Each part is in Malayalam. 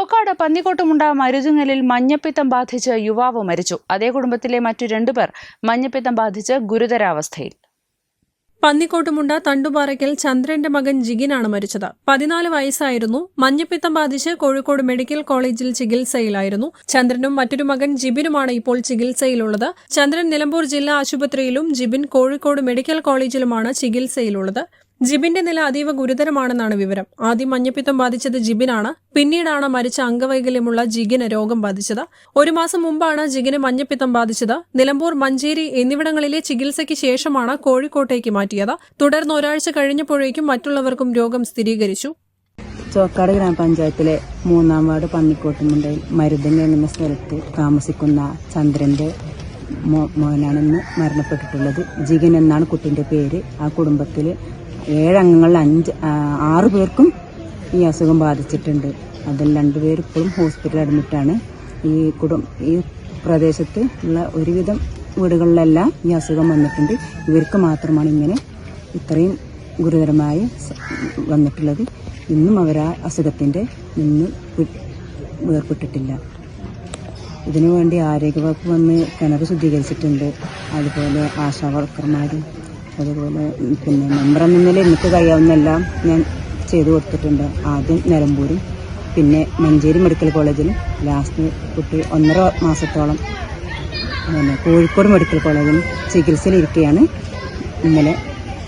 ചോക്കാട് പന്നിക്കോട്ടുമുണ്ട മരുതുങ്ങലിൽ മഞ്ഞപ്പിത്തം ബാധിച്ച് യുവാവ് മരിച്ചു. അതേ കുടുംബത്തിലെ മറ്റു രണ്ടുപേർ മഞ്ഞപ്പിത്തം ബാധിച്ച് ഗുരുതരാവസ്ഥയിൽ. പന്നിക്കോട്ടുമുണ്ട തണ്ടുപാറയ്ക്കൽ ചന്ദ്രന്റെ മകൻ ജിഗിനാണ് മരിച്ചത്. പതിനാല് വയസ്സായിരുന്നു. മഞ്ഞപ്പിത്തം ബാധിച്ച് കോഴിക്കോട് മെഡിക്കൽ കോളേജിൽ ചികിത്സയിലായിരുന്നു. ചന്ദ്രനും മറ്റൊരു മകൻ ജിബിനുമാണ് ഇപ്പോൾ ചികിത്സയിലുള്ളത്. ചന്ദ്രൻ നിലമ്പൂർ ജില്ലാ ആശുപത്രിയിലും ജിബിൻ കോഴിക്കോട് മെഡിക്കൽ കോളേജിലുമാണ് ചികിത്സയിലുള്ളത്. ജിബിന്റെ നില അതീവ ഗുരുതരമാണെന്നാണ് വിവരം. ആദ്യം മഞ്ഞപ്പിത്തം ബാധിച്ചത് ജിബിനാണ്. പിന്നീടാണ് മരിച്ച അംഗവൈകല്യമുള്ള ജിഗിന് രോഗം ബാധിച്ചത്. ഒരു മാസം മുമ്പാണ് ജിഗിന് മഞ്ഞപ്പിത്തം ബാധിച്ചത്. നിലമ്പൂർ മഞ്ചേരി എന്നിവിടങ്ങളിലെ ചികിത്സയ്ക്ക് ശേഷമാണ് കോഴിക്കോട്ടേക്ക് മാറ്റിയത്. തുടർന്ന് ഒരാഴ്ച കഴിഞ്ഞപ്പോഴേക്കും മറ്റുള്ളവർക്കും രോഗം സ്ഥിരീകരിച്ചു. ചോക്കാട് ഗ്രാമപഞ്ചായത്തിലെ മൂന്നാം വാർഡ് പന്നിക്കോട്ടുമുണ്ടയിൽ മരുതങ്ങ എന്ന സ്ഥലത്ത് താമസിക്കുന്ന ചന്ദ്രന്റെ മോനാണെന്ന് മരണപ്പെട്ടിട്ടുള്ളത്. ജിഗൻ എന്നാണ് കുട്ടിന്റെ പേര്. ആ കുടുംബത്തിൽ ഏഴംഗങ്ങളിൽ അഞ്ച് ആറ് പേർക്കും ഈ അസുഖം ബാധിച്ചിട്ടുണ്ട്. അതിൽ രണ്ടുപേർ ഇപ്പോഴും ഹോസ്പിറ്റലിൽ അഡ്മിറ്റാണ്. ഈ കുടും ഈ പ്രദേശത്ത് ഉള്ള ഒരുവിധം വീടുകളിലെല്ലാം ഈ അസുഖം വന്നിട്ടുണ്ട്. ഇവർക്ക് മാത്രമാണ് ഇങ്ങനെ ഇത്രയും ഗുരുതരമായി വന്നിട്ടുള്ളത്. ഇന്നും അവർ ആ അസുഖത്തിന്റെ നിന്ന് വേർപെട്ടിട്ടില്ല. ഇതിനു വേണ്ടി ആരോഗ്യവകുപ്പ് വന്ന് കിണർ ശുദ്ധീകരിച്ചിട്ടുണ്ട്. അതുപോലെ ആശാ വർക്കർമാരും അതുപോലെ പിന്നെ മെമ്പർ എന്ന നിലയിൽ എനിക്ക് കഴിയാവുന്നെല്ലാം ഞാൻ ചെയ്തു കൊടുത്തിട്ടുണ്ട്. ആദ്യം നിലമ്പൂരും പിന്നെ മഞ്ചേരി മെഡിക്കൽ കോളേജിലും ലാസ്റ്റ് കുട്ടി ഒന്നര മാസത്തോളം പിന്നെ കോഴിക്കോട് മെഡിക്കൽ കോളേജിലും ചികിത്സയിലിരിക്കെയാണ് ഇന്നലെ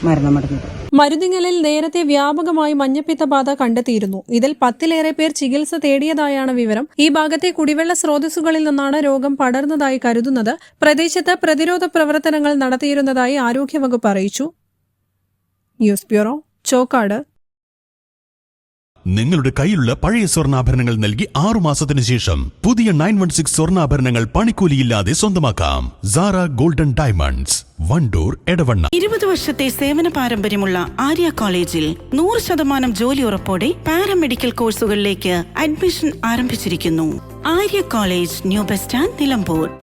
മരണമടഞ്ഞത്. മരുതിങ്ങലിൽ നേരത്തെ വ്യാപകമായി മഞ്ഞപ്പിത്ത ബാധ കണ്ടെത്തിയിരുന്നു. ഇതിൽ പത്തിലേറെ പേർ ചികിത്സ തേടിയതായാണ് വിവരം. ഈ ഭാഗത്തെ കുടിവെള്ള സ്രോതസ്സുകളിൽ നിന്നാണ് രോഗം പടർന്നതായി കരുതുന്നത്. പ്രദേശത്ത് പ്രതിരോധ പ്രവർത്തനങ്ങൾ നടത്തിയിരുന്നതായി ആരോഗ്യവകുപ്പ് അറിയിച്ചു. News bureau Chokkad. നിങ്ങളുടെ കയ്യിലുള്ള പഴയ സ്വർണാഭരണങ്ങൾ നൽകി ആറു മാസത്തിനു ശേഷം പുതിയ നയൻ വൺ സിക്സ് സ്വർണാഭരണങ്ങൾ പണിക്കൂലിയില്ലാതെ സ്വന്തമാക്കാം. Zara golden diamonds Wandoor Edavanna. ഇരുപത് വർഷത്തെ സേവന പാരമ്പര്യമുള്ള ആര്യ കോളേജിൽ നൂറ് ശതമാനം ജോലി ഉറപ്പോടെ പാരാമെഡിക്കൽ കോഴ്സുകളിലേക്ക് അഡ്മിഷൻ ആരംഭിച്ചിരിക്കുന്നു. Arya college new bus stand Nilambur.